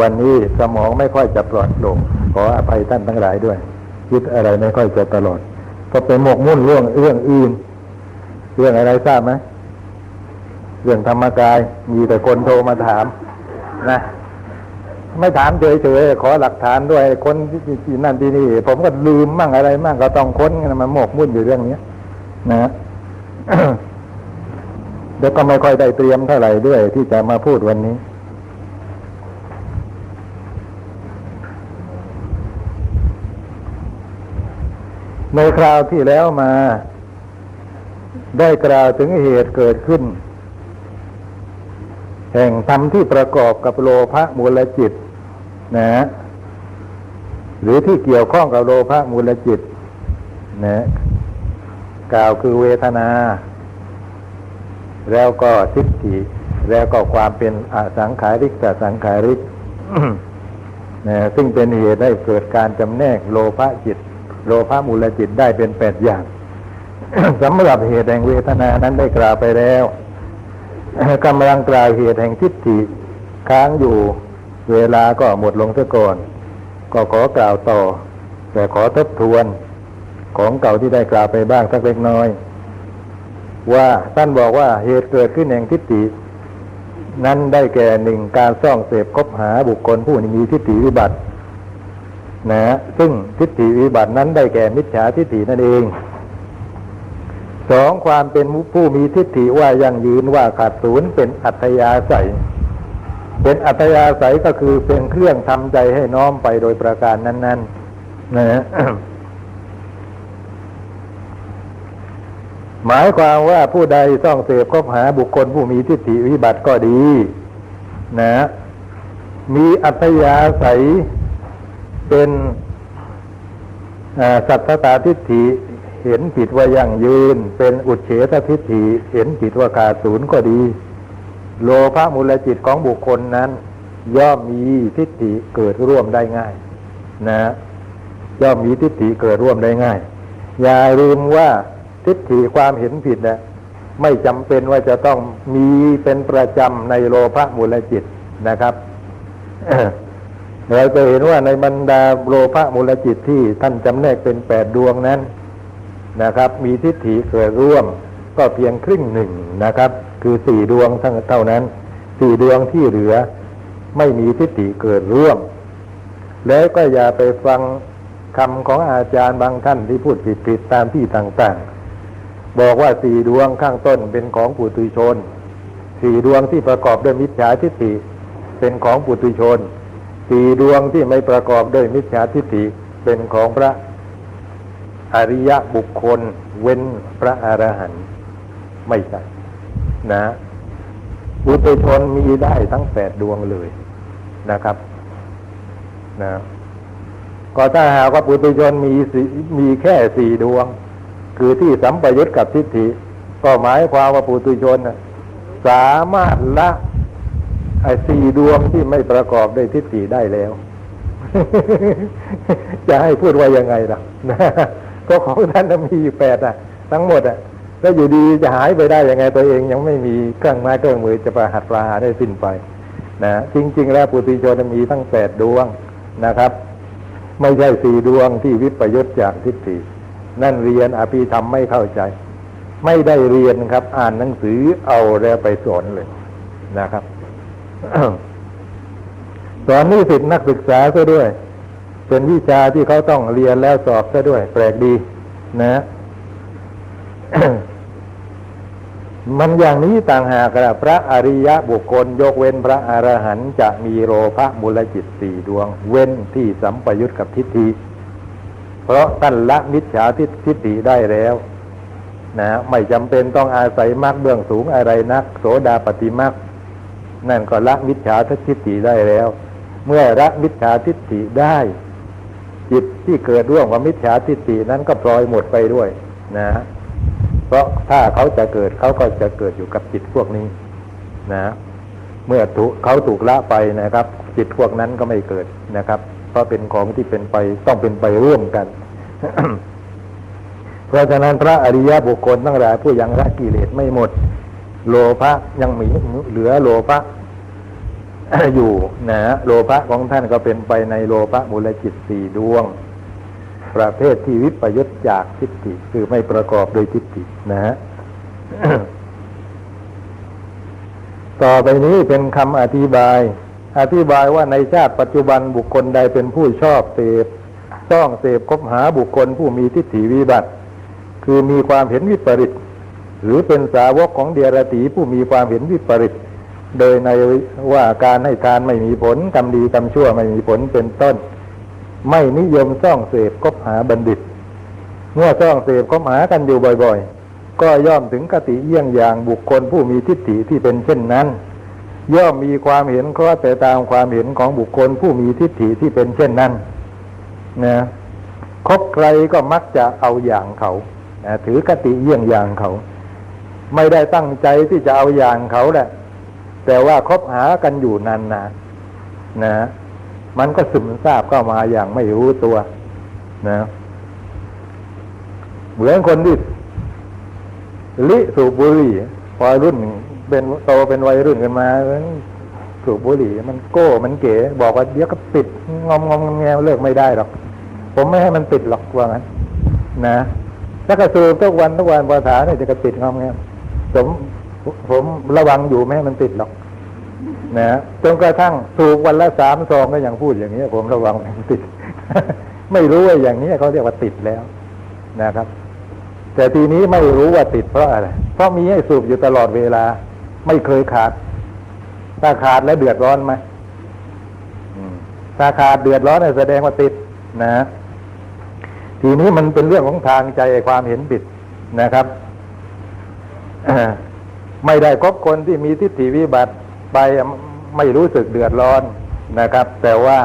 วันนี้สมองไม่ค่อยจะปลอดโปร่งขออภัยท่านทั้งหลายด้วย คิดอะไรไม่ค่อยจะตลอด ก็ไปหมกมุ่นเรื่องเรื่องอื่น เรื่องอะไรทราบไหมเรื่องธรรมกายมีแต่คนโทรมาถาม นะไม่ถามเฉยๆขอหลักฐานด้วยคนที่ที่นั่นที่นี่ ผมก็ลืมมั่งอะไรมั่งก็ต้องค้นกันมาหมกมุ่นอยู่เรื่องเนี้ยนะเดี๋ยวก็ไม่ค่อยได้เตรียมเท่าไหร่ด้วยที่จะมาพูดวันนี้ ในคราวที่แล้วมา ได้กล่าวถึงเหตุเกิดขึ้น แห่งธรรมที่ประกอบกับโลภะมูลจิต นะ หรือที่เกี่ยวข้องกับโลภะมูลจิต นะกล่าวคือเวทนา แล้วก็ทิฏฐิแล้วก็ความเป็นอสังขาริกกับสังขาริกนะซึ่งเป็นเหตุให้เกิดการจำแนกโลภะจิต โลภะมูลจิตได้เป็นแปดอย่างสำหรับเหตุแห่งเวทนานั้นได้กล่าวไปแล้วกำลังกล่าวเหตุแห่งทิฏฐิค้างอยู่เวลาก็หมดลงเสียก่อน ก็ขอกล่าวต่อ แต่ขอทบทวนของเก่าที่ได้กล่าวไปบ้างสักเล็กน้อย ว่าท่านบอกว่าเหตุเกิดขึ้นแห่งทิฏฐินั้นได้แก่หนึ่งการซ่องเสพคบหาบุคคลผู้มีทิฏฐิวิบัติ นะซึ่งทิฏฐิวิบัตินั้นได้แก่มิจฉาทิฏฐินั่นเองสองความเป็นผู้มีทิฏฐิว่ายังยืนว่าขาดศูนย์เป็นอัตยาศัยเป็นอัตยาศัยก็คือเป็นเครื่องทำใจให้น้อมไปโดยประการนั้น ๆนะหมายความว่าผู้ใดต้องเสพคบหาบุคคลผู้มีทิฏฐิวิบัติก็ดี นะ มีอัตยาศัย เป็นสัตตาทิฏฐิเห็นผิดว่ายั่งยืน เป็นอุเฉททิฏฐิเห็นผิดว่าขาศูนย์ก็ดี โลภะมูลจิตของบุคคลนั้น ย่อมมีทิฏฐิเกิดร่วมได้ง่าย นะ ย่อมมีทิฏฐิเกิดร่วมได้ง่าย อย่าลืมว่าทิฏฐิความเห็นผิดนะไม่จำเป็นว่าจะต้องมีเป็นประจำในโลภะมูลจิตนะครับ เราจะเห็นว่าในบรรดาโลภะมูลจิตที่ท่านจำแนกเป็นแปดดวงนั้นนะครับ มีทิฏฐิเกิดร่วมก็เพียงครึ่งหนึ่งนะครับ คือสี่ดวงทั้งเท่านั้นสี่ดวงที่เหลือไม่มีทิฏฐิเกิดร่วม แล้วก็อย่าไปฟังคำของอาจารย์บางท่านที่พูดผิดๆตามที่ต่างๆ บอกว่าสี่ดวงข้างต้นเป็นของปุถุชน สี่ดวงที่ประกอบด้วยมิจฉาทิฏฐิเป็นของปุถุชน สี่ดวงที่ไม่ประกอบด้วยมิจฉาทิฏฐิเป็นของพระอริยบุคคลเว้นพระอรหันต์ไม่ใช่นะปุถุชนมีได้ทั้งแปดดวงเลยนะครับนะก็ถ้าหากว่าปุถุชนมีมีแค่สี่ดวง คือที่สัมปยุตกับทิฏฐิ ก็หมายความว่าปุถุชนสามารถละ ไอ้สี่ดวงที่ไม่ประกอบด้วยทิฏฐิได้แล้ว จะให้พูดว่ายังไงล่ะก็ของท่านน่ะมีอยู่แปดอะ ทั้งหมดอะแล้วอยู่ดีจะหายไปได้ยังไงตัวเองยังไม่มีเครื่องไม้เครื่องมือจะประหัตปลาหาได้สิ้นไปนะจริง ๆ แล้วปุถุชนมีทั้งแปดดวงนะครับ ไม่ใช่สี่ดวงที่วิปยุตจากทิฏฐินั่นเรียนอภิธรรมไม่เข้าใจ ไม่ได้เรียนครับ อ่านหนังสือเอาแล้วไปสอนเลยนะครับ สอนนิสิตนักศึกษาซะด้วย เป็นวิชาที่เขาต้องเรียนแล้วสอบซะด้วย แปลกดีนะมันอย่างนี้ต่างหากละพระอริยะบุคคล ยกเว้นพระอรหันต์จะมีโลภะมูลจิตสี่ดวง เว้นที่สัมปยุตกับทิฏฐิ เพราะท่านละมิจฉาทิฏฐิได้แล้วนะไม่จำเป็นต้องอาศัยมรรคเบื้องสูงอะไรนัก โสดาปฏิมรรค นั่นก็ละมิจฉาทิฏฐิได้แล้ว เมื่อละมิจฉาทิฏฐิได้ จิตที่เกิดร่วมกับมิจฉาทิฏฐินั้นก็ปล่อยหมดไปด้วย นะ เพราะถ้าเขาจะเกิดเขาก็จะเกิดอยู่กับจิตพวกนี้ นะ เมื่อถูกเขาถูกละไปนะครับ จิตพวกนั้นก็ไม่เกิดนะครับเพราะเป็นของที่เป็นไปต้องเป็นไปร่วมกัน เพราะฉะนั้นพระอริยบุคคลทั้งหลายผู้ยังละกิเลสไม่หมด โลภะยังมีเหลือโลภะอยู่นะโลภะของท่านก็เป็นไปในโลภะมูลจิตสี่ดวง ประเภทที่วิปยุตจากทิฏฐิคือไม่ประกอบโดยทิฏฐินะฮะต่อไปนี้เป็นคำอธิบาย อธิบายว่าในชาติปัจจุบันบุคคลใดเป็นผู้ชอบเสพต้องเสพคบหาบุคคลผู้มีทิฏฐิวิบัติ คือมีความเห็นวิปริต หรือเป็นสาวกของเดียรตีผู้มีความเห็นวิปริตโดยในว่าการให้ทานไม่มีผลกรรมดีกรรมชั่วไม่มีผลเป็นต้น ไม่นิยมซ่องเสพคบหาบัณฑิต เมื่อซ่องเสพคบหากันอยู่บ่อยๆ ก็ย่อมถึงกติเยี่ยงอย่างบุคคลผู้มีทิฏฐิที่เป็นเช่นนั้น ย่อมมีความเห็นคล้อดไปตามความเห็นของบุคคลผู้มีทิฏฐิที่เป็นเช่นนั้นนะคบใครก็มักจะเอาอย่างเขานะถือกติเยี่ยงอย่างเขา ไม่ได้ตั้งใจที่จะเอาอย่างเขาแหละ แต่ว่าคบหากันอยู่นานๆนะมันก็ซึมซาบเข้ามาอย่างไม่รู้ตัว นะเหมือนคนที่ลิสูบบุหรี่พอรุ่นเป็นโตเป็นวัยรุ่นกันมาสูบบุหรี่ มันโก้มันเก๋ บอกว่าเดี๋ยวก็ติดงอมงอมแงวเลิกไม่ได้หรอก ผมไม่ให้มันติดหรอกว่างั้นนะแล้วก็สูบทุกวันทุกวันภาษาเนี่ยจะกระติดงอมแงว ผมผมระวังอยู่ไม่ให้มันติดหรอกนะจนกระทั่งสูบวันละสามซองก็ยังพูดอย่างนี้ผมระวังมันติด ไม่รู้ว่าอย่างนี้เขาเรียกว่าติดแล้วนะครับ แต่ทีนี้ไม่รู้ว่าติดเพราะอะไร เพราะมีให้สูบอยู่ตลอดเวลา ไม่เคยขาด ถ้าขาดแล้วเดือดร้อนไหมถ้าขาดเดือดร้อนเนี่ยแสดงว่าติดนะ ทีนี้มันเป็นเรื่องของทางใจความเห็นผิดนะครับ ไม่ได้คบคนที่มีทิฏฐิวิบัติไปไม่รู้สึกเดือดร้อนนะครับ แต่ว่า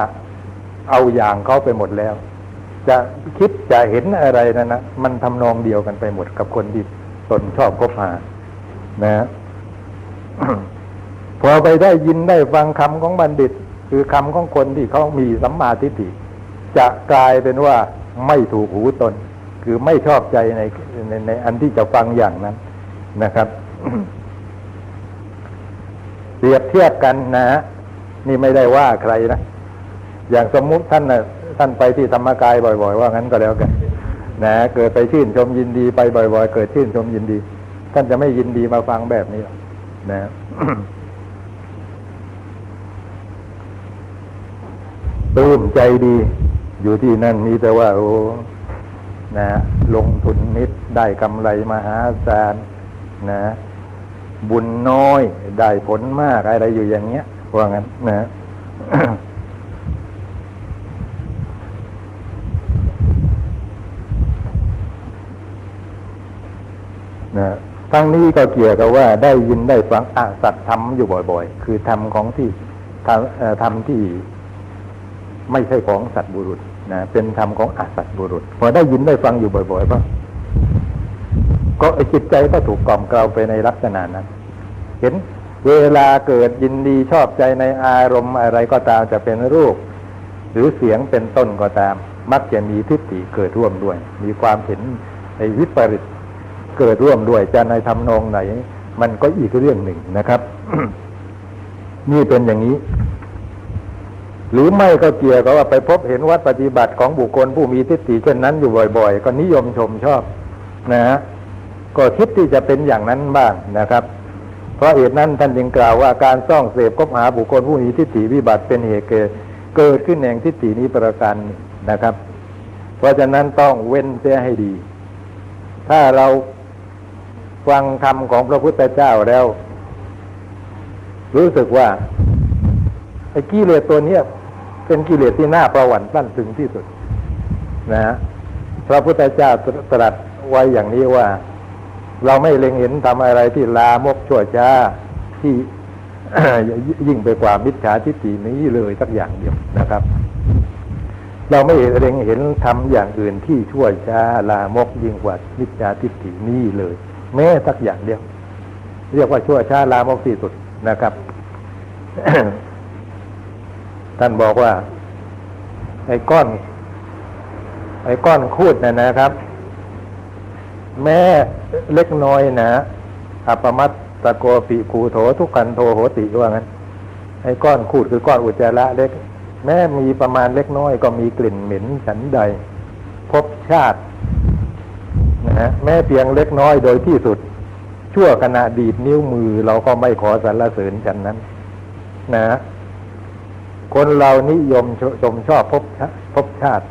เอาอย่างเขาไปหมดแล้ว จะคิดจะเห็นอะไรนั่นนะมันทำนองเดียวกันไปหมดกับคนที่ตนชอบคบหานะพอไปได้ยินได้ฟังคำของบัณฑิต คือคำของคนที่เขามีสัมมาทิฏฐิจะกลายเป็นว่าไม่ถูกหูตน คือไม่ชอบใจในในในอันที่จะฟังอย่างนั้น นะครับเปรียบเทียบกันนะฮะนี่ไม่ได้ว่าใครนะอย่างสมมุติท่านนะท่านไปที่ธรรมกายบ่อย ๆ ว่างั้นก็แล้วกันนะเกิดไปชื่นชมยินดีไปบ่อย ๆ เกิดชื่นชมยินดี ท่านจะไม่ยินดีมาฟังแบบนี้หนะปลื้มใจดี อยู่ที่นั่นมีแต่ว่า โอ้นะลงทุนนิดได้กำไรมหาศาล นะ บุญน้อยได้ผลมากอะไรอยู่อย่างเงี้ยว่างั้นนะนะทั้งนี้ก็เกี่ยวกับว่าได้ยินได้ฟังอาสัตธรรมอยู่บ่อย ๆ คือธรรมของที่ธรรมธรรมที่ไม่ใช่ของสัตว์บุรุษนะเป็นธรรมของอาสัตว์บุรุษพอได้ยินได้ฟังอยู่บ่อยๆก็ก็ไอ้จิตใจก็ถูกกล่อมเกลาไปในลักษณะนั้น เห็นเวลาเกิดยินดีชอบใจในอารมณ์อะไรก็ตามจะเป็นรูป หรือเสียงเป็นต้นก็ตาม มักจะมีทิฏฐิเกิดร่วมด้วย มีความเห็นในวิปริตเกิดร่วมด้วยจะในทำนองไหน มันก็อีกเรื่องหนึ่งนะครับ นี่เป็นอย่างนี้ หรือไม่ก็เกี่ยวกับว่าไปพบเห็นวัดปฏิบัติของบุคคลผู้มีทิฏฐิเช่นนั้นอยู่บ่อย ๆ ก็นิยมชมชอบ นะฮะ ก็คิดที่จะเป็นอย่างนั้นบ้างนะครับ เพราะเหตุนั้นท่านจึงกล่าวว่าการซ่องเสพคบหาบุคคลผู้มีทิฏฐิวิบัติเป็นเหตุเกิดขึ้นแห่งทิฏฐินี้ประการนะครับ เพราะฉะนั้นต้องเว้นเสียให้ดี ถ้าเราฟังคำของพระพุทธเจ้าแล้ว รู้สึกว่าไอ้กิเลสตัวเนี้ยเป็นกิเลสที่น่าประวั่นตั้นถึงที่สุด นะฮะพระพุทธเจ้าตรัสไว้อย่างนี้ว่า เราไม่เล็งเห็นทำอะไรที่ลามกชั่วช้าที่ยิ่งไปกว่ามิจฉาทิฏฐินี้เลยสักอย่างเดียวนะครับ เราไม่เล็งเห็นทำอย่างอื่นที่ชั่วช้าลามกยิ่งกว่ามิจฉาทิฏฐินี้เลย แม้สักอย่างเดียว เรียกว่าชั่วช้าลามกที่สุดนะครับท่านบอกว่า ไอ้ก้อน ไอ้ก้อนคูดนะนะครับ แม้เล็กน้อยนะอัปมัตตะโกปิคูโถทุกขันโทโหติว่างั้นไอ้ก้อนขูดคือก้อนอุจจาระเล็ก แม้มีประมาณเล็กน้อยก็มีกลิ่นเหม็นฉันใด พบชาตินะฮะแม้เพียงเล็กน้อยโดยที่สุด ชั่วขณะดีดนิ้วมือเราก็ไม่ขอสรรเสริญฉันนั้น นะฮะคนเรานิยมชมชอบพบชาพบชาติ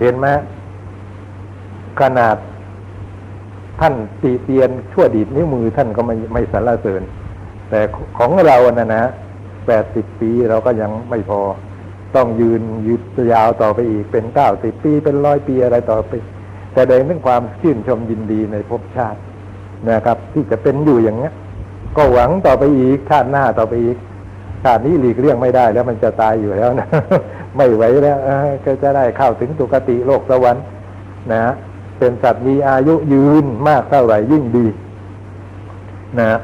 เห็นไหมขนาด ท่านตีเตียนชั่วดีดนิ้วมือท่านก็ไม่ไม่สรรเสริญ แต่ของเรานะนะแปดสิบปีเราก็ยังไม่พอ ต้องยืนยืดยาวต่อไปอีกเป็นเก้าสิบปีเป็นร้อยปีอะไรต่อไป แต่แสดงถึงความชื่นชมยินดีในภพชาตินะครับ ที่จะเป็นอยู่อย่างเนี้ยก็หวังต่อไปอีกชาติหน้าต่อไปอีกชาตินี้หลีกเลี่ยงไม่ได้แล้วมันจะตายอยู่แล้วนะไม่ไหวแล้วก็จะได้เข้าถึงสุคติโลกสวรรค์นะฮะ เป็นสัตว์มีอายุยืนมากเท่าไหร่ยิ่งดี นะฮะ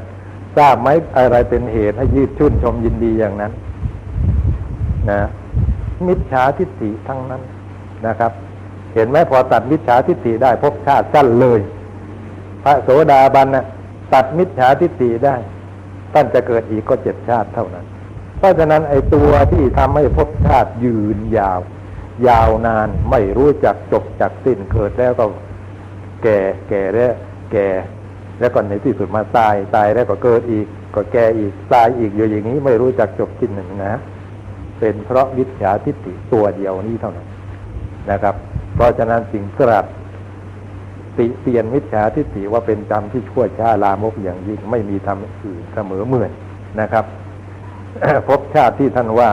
ทราบไหมอะไรเป็นเหตุให้ยืดชื่นชมยินดีอย่างนั้น นะ มิจฉาทิฏฐิทั้งนั้นนะครับ เห็นไหมพอตัดมิจฉาทิฏฐิได้พบชาติสั้นเลย พระโสดาบันนะ่ะตัดมิจฉาทิฏฐิได้ท่านจะเกิดอีกก็เจ็ดชาติเท่านั้น เพราะฉะนั้นไอ้ตัวที่ทำให้ภพชาติยืนยาว ยาวนานไม่รู้จักจบจักสิ้นเกิดแล้วก็แก่แก่แล้วแก่ แล้วก็ในที่สุดมาตายตายแล้วก็เกิดอีก ก็แก่อีกตายอีกอยู่อย่างนี้ไม่รู้จักจบสิ้นหนึ่งนะ เป็นเพราะวิชาทิฏฐิตัวเดียวนี้เท่านั้นนะครับ เพราะฉะนั้นสิ่งสลัดติเตียนวิชาทิฏฐิว่าเป็นกรรมที่ชั่วช้าลามกอย่างยิ่งไม่มีทำอื่นเสมอเหมือนนะครับพบชาติที่ท่านว่า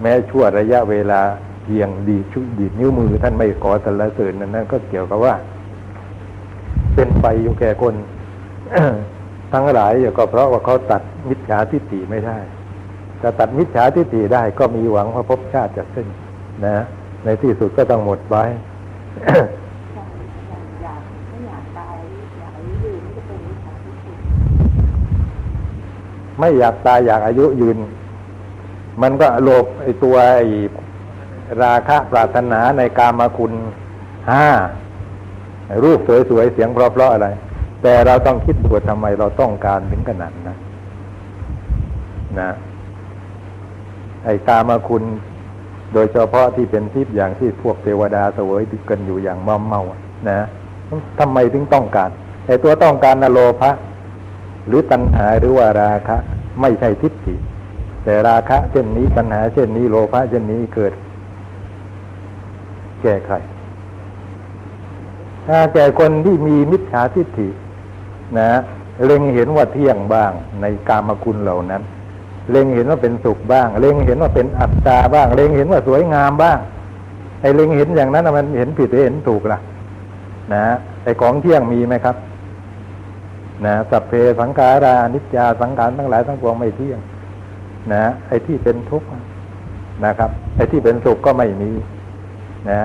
แม้ชั่วระยะเวลาเพียงดีชุดดีดนิ้วมือ ท่านไม่ขอสรรเสริญนั้นนั่นก็เกี่ยวกับว่า เป็นไปอยู่แก่คน ทั้งหลายก็เพราะว่าเขาตัดมิจฉาทิฏฐิไม่ได้ถ้าตัดมิจฉาทิฏฐิได้ก็มีหวังว่าภพชาติจะสิ้นนะ ในที่สุดก็ต้องหมดไปไม่อยากตายอยากอายุยืน มันก็โลภไอตัวไอราคะปรารถนาในกามคุณห้ารูปสวยๆเสียงเพราะๆอะไร แต่เราต้องคิดดูว่าทำไมเราต้องการถึงขนาดนั้นนะไอ้กามคุณ โดยเฉพาะที่เป็นทิพย์อย่างที่พวกเทวดาเสวยกันอยู่อย่างเมเมาๆนะทำไมถึงต้องการไอ้ตัวต้องการนโลภะหรือตัณหาหรือว่าราคะ ไม่ใช่ทิฏฐิ แต่ราคะเช่นนี้ตัณหาเช่นนี้โลภะเช่นนี้เกิด แก่ใครถ้าแก่คนที่มีมิจฉาทิฏฐินะเล็งเห็นว่าเที่ยงบ้างในกามคุณเหล่านั้น เล็งเห็นว่าเป็นสุขบ้าง เล็งเห็นว่าเป็นอัตตาบ้าง เล็งเห็นว่าสวยงามบ้างไอ้เล็งเห็นอย่างนั้นมันเห็นผิดหรือเห็นถูกล่ะ นะไอ้ของเที่ยงมีไหมครับ นะสัพเพสังขารานิจจาสังขารทั้งหลายทั้งปวงไม่เที่ยง นะไอ้ที่เป็นทุกข์นะครับ ไอ้ที่เป็นสุขก็ไม่มีนะ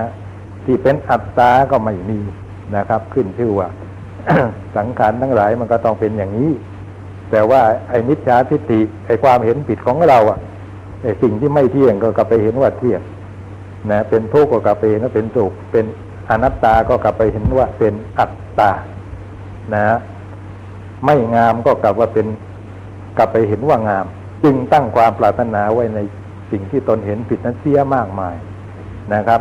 ที่เป็นอัตตาก็ไม่มีนะครับ ขึ้นชื่อว่าสังขารทั้งหลายมันก็ต้องเป็นอย่างนี้ แต่ว่าไอ้มิจฉาทิฏฐิไอ้ความเห็นผิดของเราอะไอ้สิ่งที่ไม่เที่ยงก็กลับไปเห็นว่าเที่ยงนะเป็นทุกข์ก็กลับไปเห็นว่าเป็นสุขเป็นอนัตตาก็กลับไปเห็นว่าเป็นอัตตา นะ ไม่งามก็กลับว่าเป็น กลับไปเห็นว่างาม จึงตั้งความปรารถนาไว้ในสิ่งที่ตนเห็นผิดนั้นเสียมากมายนะครับ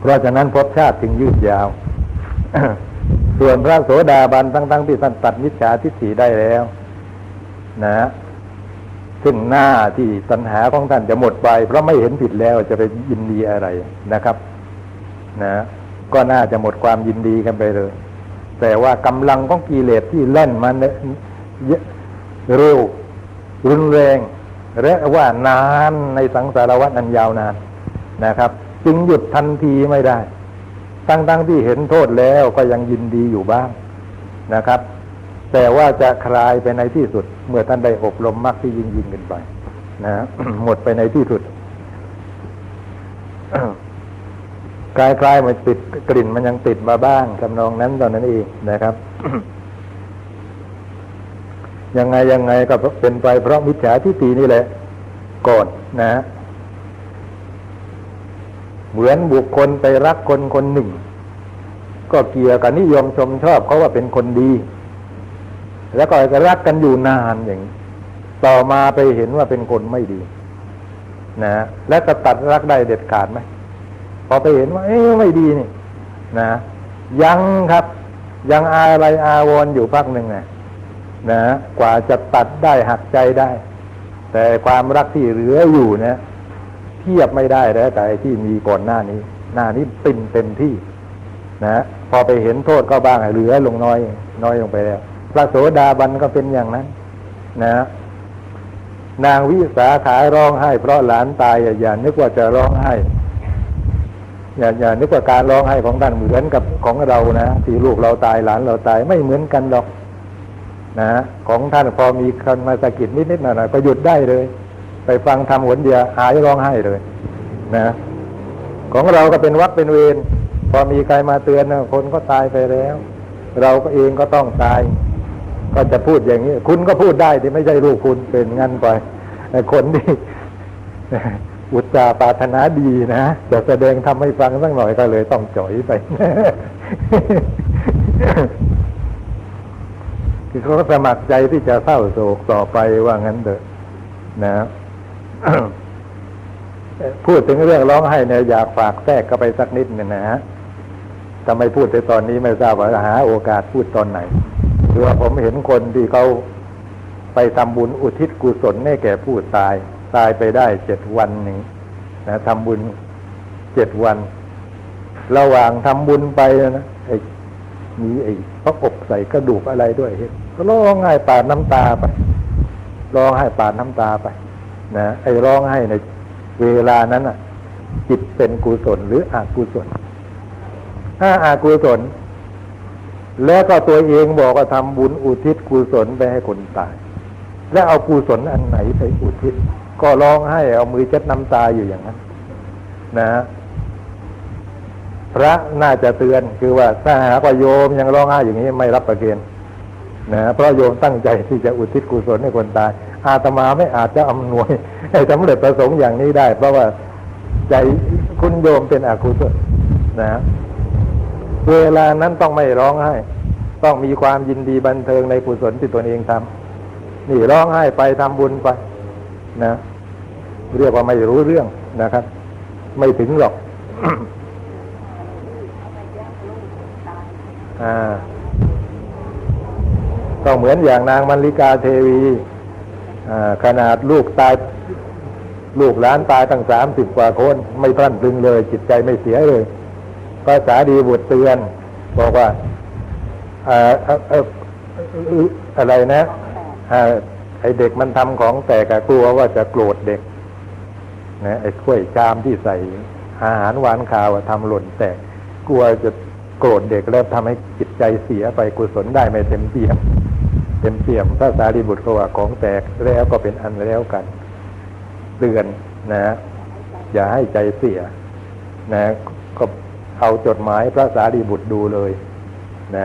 เพราะฉะนั้นภพชาติจึงยืดยาว ส่วนพระโสดาบันทั้งๆที่ท่านตัดมิจฉาทิฏฐิได้แล้ว นะ ซึ่งหน้าที่ตัณหาของท่านจะหมดไป เพราะไม่เห็นผิดแล้วจะไปยินดีอะไรนะครับ นะ ก็น่าจะหมดความยินดีกันไปเลย แต่ว่ากำลังของกิเลสที่เล่นมันเนี่ยเร็ว รุนแรงและว่านานในสังสารวัฏอันยาวนานนะครับ จึงหยุดทันทีไม่ได้ ตั้งๆที่เห็นโทษแล้วก็ยังยินดีอยู่บ้างนะครับ แต่ว่าจะคลายไปในที่สุด เมื่อท่านได้อบรมมรรคที่ยิ่งยิ่งขึ้นไปนะหมดไปในที่สุดคลายคลายๆมันติดกลิ่นมันยังติดมาบ้างทำนองนั้นตอนนั้นเองนะครับ ยังไงยังไงก็เป็นไปเพราะมิจฉาทิฏฐินี่แหละก่อนนะ เหมือนบุคคลไปรักคนคนหนึ่ง ก็เกี่ยวกับนิยมชมชอบเขาว่าเป็นคนดี แล้วก็รักกันอยู่นานอย่าง ต่อมาไปเห็นว่าเป็นคนไม่ดี นะและจะตัดรักได้เด็ดขาดไหมพอไปเห็นว่า เอ๊ะไม่ดีนี่ นะ ยังครับ ยังอะไรอาวรณ์อยู่พักหนึ่งนะ นะกว่าจะตัดได้หักใจได้ แต่ความรักที่เหลืออยู่นะเทียบไม่ได้แล้วแต่ที่มีก่อนหน้านี้ หน้านี้ติ่มเต็มที่ นะพอไปเห็นโทษก็บ้างเหลือลงน้อย น้อยลงไปแล้ว พระโสดาบันก็เป็นอย่างนั้น นะ นางวิสาขาร้องไห้ เพราะหลานตายอย่าอย่านึกว่าจะร้องไห้อย่าอย่านึกว่าการร้องไห้ของท่านเหมือนกับของเรานะที่ลูกเราตายหลานเราตายไม่เหมือนกันหรอก นะของท่านพอมีคนมาสะกิดนิดนิดหน่อยก็หยุดได้เลย ไปฟังทำหนเดียวหายร้องไห้เลย นะ ของเราก็เป็นวักเป็นเวรพอมีใครมาเตือนนะคนก็ตายไปแล้ว เราก็เองก็ต้องตาย ก็จะพูดอย่างนี้ คุณก็พูดได้ที่ไม่ใช่ลูกคุณเป็นงั้นไปคนที่อุตสาห์ปรารถนาดีนะจะแสดงทำให้ฟังสักหน่อยก็เลยต้องจ่อยไป คือเขาสมัครใจที่จะเศร้าโศกต่อไปว่างั้นเถอะนะพูดถึงเรื่องร้องไห้เนี่ยอยากฝากแทรกเข้าไปสักนิดหนึงนะฮะทำไมพูดในตอนนี้ไม่ทราบว่าหาโอกาสพูดตอนไหนคือว่าผมเห็นคนที่เขาไปทำบุญอุทิศกุศลให้แก่ผู้ตาย ตายไปได้เจ็ดวันหนึ่งนะทำบุญเจ็ดวัน ระหว่างทำบุญไปนะไอ้ มีไอ้พระอบใส่กระดูกอะไรด้วยเห็นก็ร้องไห้ปาดน้ำตาไปร้องไห้ปาดน้ำตาไปนะไอ้ร้องไห้ในเวลานั้นอะ จิตเป็นกุศลหรืออกุศลถ้าอากุศล แล้วก็ตัวเองบอกว่าทำบุญอุทิศกุศลไปให้คนตาย แล้วเอากุศลอันไหนไปอุทิศ ก็ร้องให้เอามือเช็ดน้ำตาอยู่อย่างนั้น นะ พระน่าจะเตือนคือว่าถ้าหากว่าโยมยังร้องไห้อย่างนี้ไม่รับประเคนนะเพราะโยมตั้งใจที่จะอุทิศกุศลให้คนตาย อาตมาไม่อาจจะอำนวยให้สำเร็จประสงค์อย่างนี้ได้ เพราะว่าใจคุณโยมเป็นอกุศลนะ เวลานั้นต้องไม่ร้องไห้ ต้องมีความยินดีบันเทิงในกุศลที่ตนเองทำนี่ร้องไห้ไปทำบุญไป นะ เรียกว่าไม่รู้เรื่องนะครับ ไม่ถึงหรอก อ่าก็เหมือนอย่างนางมัลลิกาเทวีขนาดลูกตายลูกหลานตายตั้งสามสิบกว่าคนไม่พลันพลึงเลย จิตใจไม่เสียเลยก็สาดีบุตรเตือน บอกว่าอ่าเอ่ออะไรนะไอเด็กมันทำของแตกกลัวว่าจะโกรธเด็กนะไอ้ถ้วยชามที่ใส่อาหารหวานข้าวทำหล่นแตกกลัวจะ โกรธเด็กแล้วทำให้จิตใจเสียไปกุศลได้ไม่เต็มเปี่ยม เต็มเปี่ยมพระสารีบุตรก็ว่าของแตกแล้วก็เป็นอันแล้วกันเตือนนะอย่าให้ใจเสีย นะ ก็เอาจดหมายพระสารีบุตรดูเลย นะ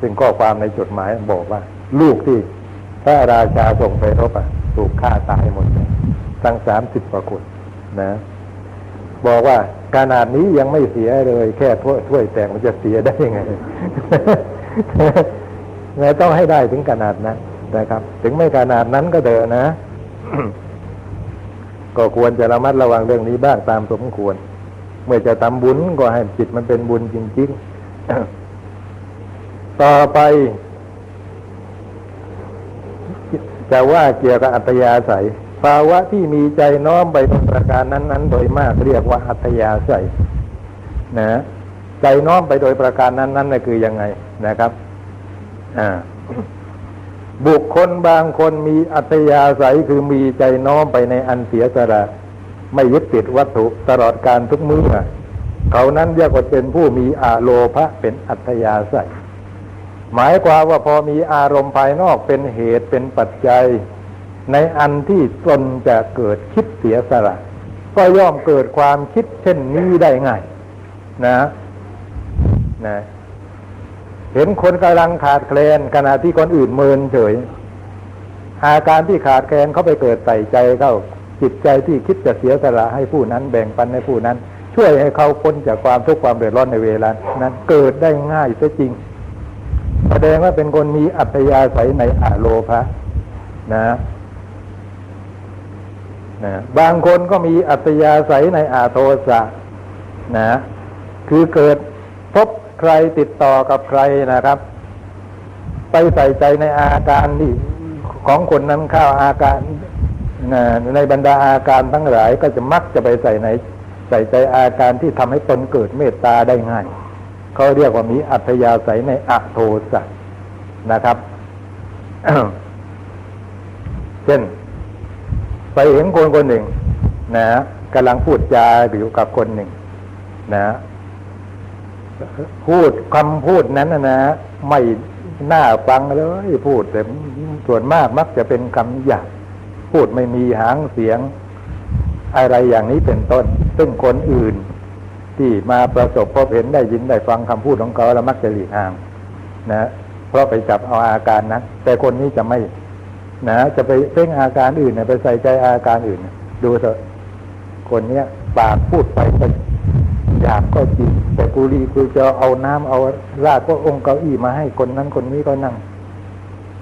ซึ่งข้อความในจดหมายบอกว่า ลูกที่พระราชาส่งไปรบอะถูกฆ่าตายหมดเลยทั้งสามสิบกว่าคนนะ บอกว่าขนาดนี้ยังไม่เสียเลย แค่ถ้วยถ้วยแตกมันจะเสียได้ยังไงนะต้องให้ได้ถึงขนาดนั้นนะครับ ถึงไม่ขนาดนั้นก็เถอะนะ ก็ควรจะระมัดระวังเรื่องนี้บ้างตามสมควร เมื่อจะทำบุญก็ให้จิตมันเป็นบุญจริงๆ ต่อไป จะว่าเกี่ยวกับอัตยาศัย ภาวะที่มีใจน้อมไปตรงประการนั้น ๆ โดยมากเรียกว่าอัตยาศัยนะใจน้อมไปโดยประการนั้นๆนั่นคือยังไงนะครับอ่าบุคคลบางคนมีอัตยาศัยคือมีใจน้อมไปในอันเสียสละไม่ยึดติดวัตถุตลอดการทุกมื้อเขานั้นเรียกว่าเป็นผู้มีอาโลภะเป็นอัตยาศัยหมายความว่าพอมีอารมณ์ภายนอกเป็นเหตุเป็นปัจจัย ในอันที่ตนจะเกิดคิดเสียสละก็ย่อมเกิดความคิดเช่นนี้ได้ง่ายนะนะเห็นคนกำลังขาดแคลนขณะที่คนอื่นเมินเฉย อาการที่ขาดแคลนเขาไปเกิดใส่ใจเข้าจิตใจที่คิดจะเสียสละให้ผู้นั้นแบ่งปันให้ผู้นั้น ช่วยให้เขาพ้นจากความทุกข์ความเดือดร้อนในเวลานั้นเกิดได้ง่ายซะจริงแสดงว่าเป็นคนมีอัตยาศัยในอาโลภะนะ นะบางคนก็มีอัตยาศัยในอาโทสะนะคือเกิดพบใครติดต่อกับใครนะครับ ไปใส่ใจในอาการที่ของคนนั้นข้าวอาการนะในบรรดาอาการทั้งหลายก็จะมักจะไปใส่ในใส่ใจอาการที่ทำให้ตนเกิดเมตตาได้ง่ายเขาเรียกว่ามีอัธยาศัยในอโทสะนะครับเช่น ไปเห็นคนคนหนึ่ง นะกำลังพูดจาอยู่กับคนหนึ่ง นะพูดคำพูดนั้นนะะไม่น่าฟังเลยพูดแต่ส่วนมากมักจะเป็นคำหยาบพูดไม่มีหางเสียง อะไรอย่างนี้เป็นต้น ซึ่งคนอื่น ที่มาประสบพบเห็นได้ยินได้ฟังคำพูดของเขาแล้วมักจะหลีกห่าง นะ เพราะไปจับเอาอาการนั้นแต่คนนี้จะไม่ นะจะไปเพ่งอาการอื่นเนี่ยไปใส่ใจอาการอื่น ดูเถอะคนเนี้ยปากพูดไปก็อยากก็จริงแต่กูรีกูจะเอาน้ำเอาราดก็องค์เก้าอี้มาให้คนนั้นคนนี้ก็นั่ง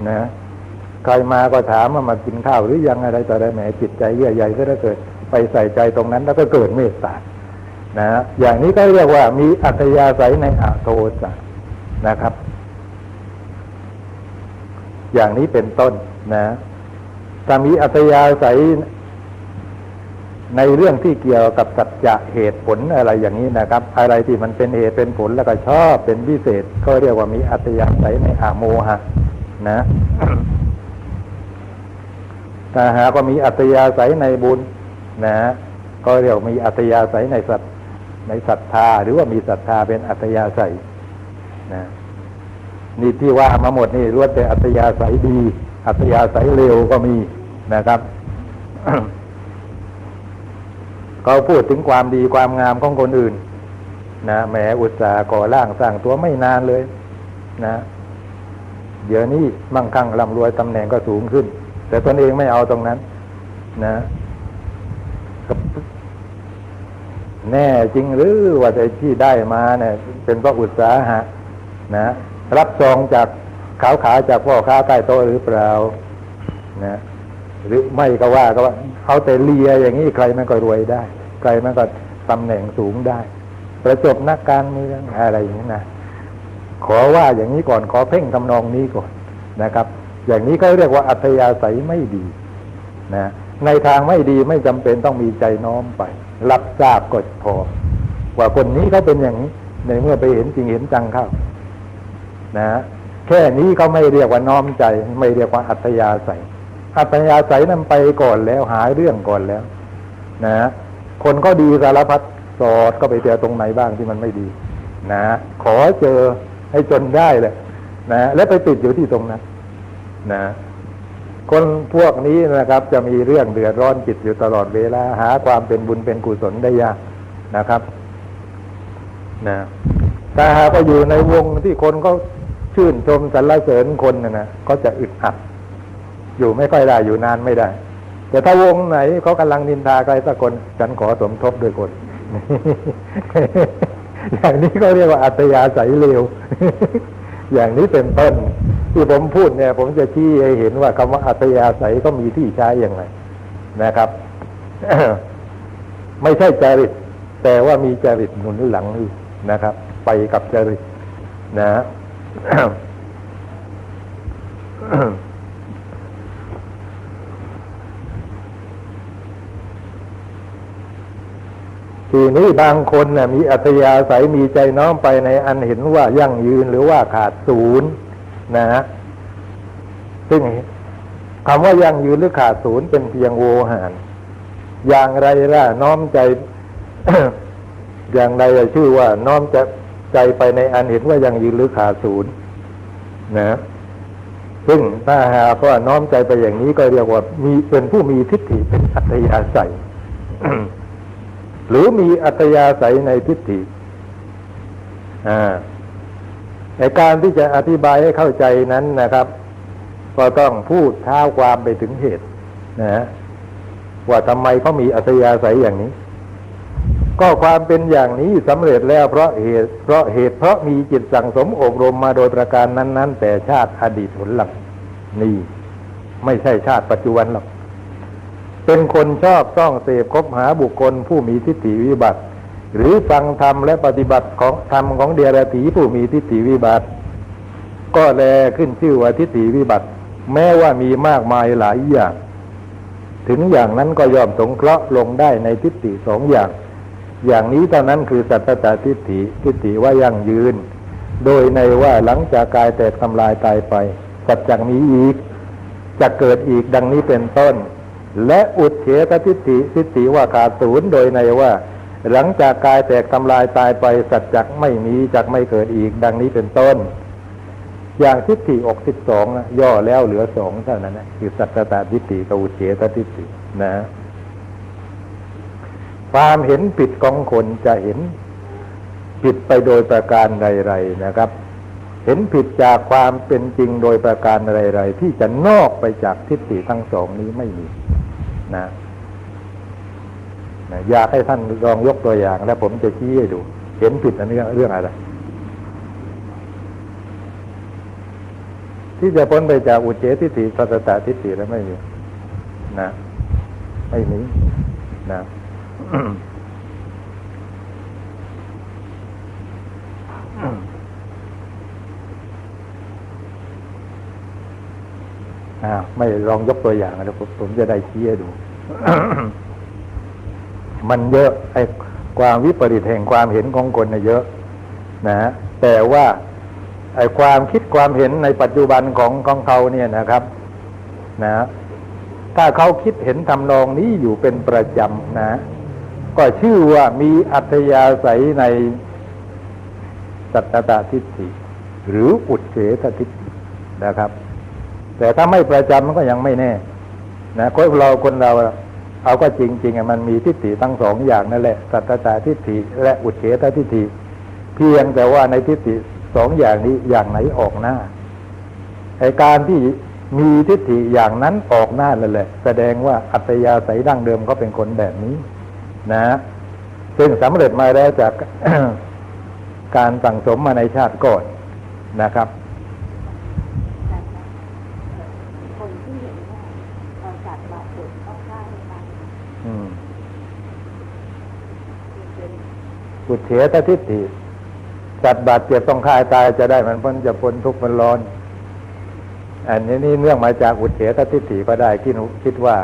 นะใครมาก็ถามว่ามากินข้าวหรือยังอะไรต่ออะไรแหมจิตใจเยื่อใยก็ถ้าเกิดไปใส่ใจตรงนั้นแล้วก็เกิดเมตตานะอย่างนี้ก็เรียกว่ามีอัตยาศัยในอโทสะนะครับ อย่างนี้เป็นต้น นะถ้ามีอัตยาศัยในเรื่องที่เกี่ยวกับสัจจะเหตุผลอะไรอย่างนี้นะครับ อะไรที่มันเป็นเหตุเป็นผลแล้วก็ชอบเป็นพิเศษ ก็เรียกว่ามีอัตยาศัยในอาโมหะนะถ้าหากว่ามีอัตยาศัยในบุญนะ ก็เรียกว่ามีอัตยาศัยในสัตในศรัทธา หรือว่ามีศรัทธาเป็นอัตยาศัยนะนี่ที่ว่ามาหมดนี่ล้วนแต่อัตยาศัยดี อัตยาศัยเลวก็มีนะครับ เขาพูดถึงความดีความงามของคนอื่น นะแหมอุตสาห์ก่อร่างสร้างตัวไม่นานเลย นะ เดี๋ยวนี้มั่งคั่งร่ำรวยตำแหน่งก็สูงขึ้น แต่ตนเองไม่เอาตรงนั้น นะแน่จริงหรือว่าแต่ที่ได้มาเนี่ยเป็นเพราะอุตสาหะนะ รับซองจาก ขาวขาจากพ่อค้าใต้โต๊ะหรือเปล่านะหรือไม่ก็ว่าก็ว่าเอาแต่เลียอย่างนี้ใครมันก็รวยได้ ใครมันก็ตำแหน่งสูงได้ ประจบนักการเมืองอะไรอย่างนี้นะขอว่าอย่างนี้ก่อนขอเพ่งทำนองนี้ก่อนนะครับ อย่างนี้ก็เรียกว่าอัธยาศัยไม่ดีนะในทางไม่ดีไม่จำเป็นต้องมีใจน้อมไป รับทราบก็พอ ว่าคนนี้เขาเป็นอย่างนี้ ในเมื่อไปเห็นจริงเห็นจังเข้านะ แค่นี้ก็ไม่เรียกว่าน้อมใจ ไม่เรียกว่าอัธยาศัย อัธยาศัยนั้นไปก่อนแล้วหาเรื่องก่อนแล้ว นะ คนก็ดีสารพัดสอดก็ไปเจอตรงไหนบ้างที่มันไม่ดี นะขอเจอให้จนได้เลยนะและไปติดอยู่ที่ตรงนั้นนะ คนพวกนี้นะครับ จะมีเรื่องเดือดร้อนจิตอยู่ตลอดเวลาหาความเป็นบุญเป็นกุศลได้ยากนะครับ นะถ้าหากว่าอยู่ในวงที่คนก็ ชื่นชมสรรเสริญคนนะนะก็จะอึดอัด อยู่ไม่ค่อยได้อยู่นานไม่ได้ แต่ถ้าวงไหนเขากำลังนินทาใครสักคน ฉันขอสมทบด้วยคนอย่างนี้ก็เรียกว่าอัตยาศัยเลวอย่างนี้เป็นต้นที่ผมพูดเนี่ย ผมจะชี้ให้เห็นว่าคำว่าอัตยาศัยก็มีที่ใช้อย่างไรนะครับไม่ใช่จริต แต่ว่ามีจริตหนุนหลังอยู่นะครับ ไปกับจริตนะ ทีนี้บางคนน่ะมีอัธยาศัยมีใจน้อมไปในอันเห็นว่ายั่งยืนหรือว่าขาดศูนย์นะฮะซึ่งคำว่ายั่งยืนหรือขาดศูนย์เป็นเพียงโวหาร อย่างไรล่ะน้อมใจ อย่างไรล่ะชื่อว่าน้อมจะ ใจไปในอันเห็นว่ายังยืนหรือขาดศูนย์นะ ซึ่งถ้าหากว่าน้อมใจไปอย่างนี้ก็เรียกว่ามีเป็นผู้มีทิฏฐิเป็นอัตยาศัยหรือมีอัตยาศัยในทิฏฐิอ่าในการที่จะอธิบายให้เข้าใจนั้นนะครับ ก็ต้องพูดเท้าความไปถึงเหตุนะฮะว่าทำไมเขามีอัตยาศัยอย่างนี้ ก็ความเป็นอย่างนี้สำเร็จแล้วเพราะเหตุ เพราะเหตุเพราะมีจิตสั่งสมอบรมมาโดยประการนั้น ๆ แต่ชาติอดีตผลหลังนี่ ไม่ใช่ชาติปัจจุบันหรอกเป็นคนชอบซ่องเสพคบหาบุคคลผู้มีทิฏฐิวิบัติ หรือฟังธรรมและปฏิบัติของธรรมของเดียรถีผู้มีทิฏฐิวิบัติ ก็แลขึ้นชื่อว่าทิฏฐิวิบัติ แม้ว่ามีมากมายหลายอย่าง ถึงอย่างนั้นก็ยอมสงเคราะห์ลงได้ในทิฏฐิสองอย่าง อย่างนี้เท่านั้นคือสัตตตาทิฏฐิทิฏฐิว่ายั่งยืน โดยในว่าหลังจากกายแตกทำลายตายไปสัจจักมีอีก จะเกิดอีกดังนี้เป็นต้น และอุดเฉตทิฏฐิทิฏฐิว่าขาดศูนย์โดยในว่า หลังจากกายแตกทำลายตายไป สัจจักไม่มีจักไม่เกิดอีก ดังนี้เป็นต้น อย่างทิฏฐิอกสิบสองย่อแล้วเหลือสองเท่านั้นนะคือสัตตตาทิฏฐิกับอุดเฉตทิฏฐินะ ความเห็นผิดของคนจะเห็นผิดไปโดยประการใดๆนะครับ เห็นผิดจากความเป็นจริงโดยประการใดๆที่จะนอกไปจากทิฏฐิทั้งสองนี้ไม่มีนะนะอยากให้ท่านลองยกตัวอย่าง แล้วผมจะชี้ให้ดู เห็นผิดอันนี้เรื่องอะไร ที่จะพ้นไปจากอุจเจทิฏฐิสัตตตทิฏฐิแล้วไม่มีนะไม่มีนะ ไม่ลองยกตัวอย่างนะผมผมจะได้ชี้ให้ดู มันเยอะไอ้ความวิปริตแห่งความเห็นของคนเนี่ยเยอะนะฮะแต่ว่าไอ้ความคิดความเห็นในปัจจุบันของของเขาเนี่ยนะครับ นะ ถ้าเขาคิดเห็นทำนองนี้อยู่เป็นประจำนะ ก็ชื่อว่ามีอัธยาศัยในสัตตาทิฏฐิหรืออุดเฉตทิฏฐินะครับ แต่ถ้าไม่ประจำมันก็ยังไม่แน่นะคนเราคนเราเอาก็จริงๆอะมันมีทิฏฐิทั้งสองอย่างนั่นแหละ สัตตาทิฏฐิและอุดเฉตทิฏฐิเพียงแต่ว่าในทิฏฐิสองอย่างนี้อย่างไหนออกหน้าไอการที่มีทิฏฐิอย่างนั้นออกหน้าเลยแหละ แสดงว่าอัตยาศัยดั้งเดิมเขาเป็นคนแบบนี้ นะซึ่งสำเร็จมาแล้วจากการสั่งสมมาในชาติก่อนนะครับคนที่เห็นว่าตอนจัดบาดเจ็บต้องฆ่าให้ตายอืมเป็นอุดเฉตทิฏฐิสัตว์บาดเจ็บต้องฆ่าตายจะได้มันพ้นจะพ้นทุกข์มันร้อน อันนี้นี่เนื่องมาจากอุเฉตทิฏฐิก็ได้คิดคิดว่า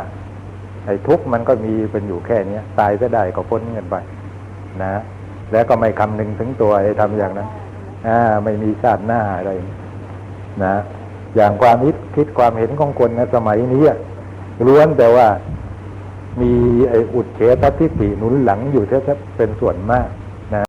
ไอ้ทุกข์มันก็มีเป็นอยู่แค่เนี้ยตายก็ได้ก็พ้นเงินไปนะ แล้วก็ไม่คำนึงถึงตัวไอ้ทำอย่างนั้นอ่าไม่มีชาติหน้าอะไรนะ อย่างความคิดคิดความเห็นของคนในสมัยนี้ล้วนแต่ว่ามีไอ้อุดเฉตทิฏฐิหนุนหลังอยู่แทบเป็นส่วนมาก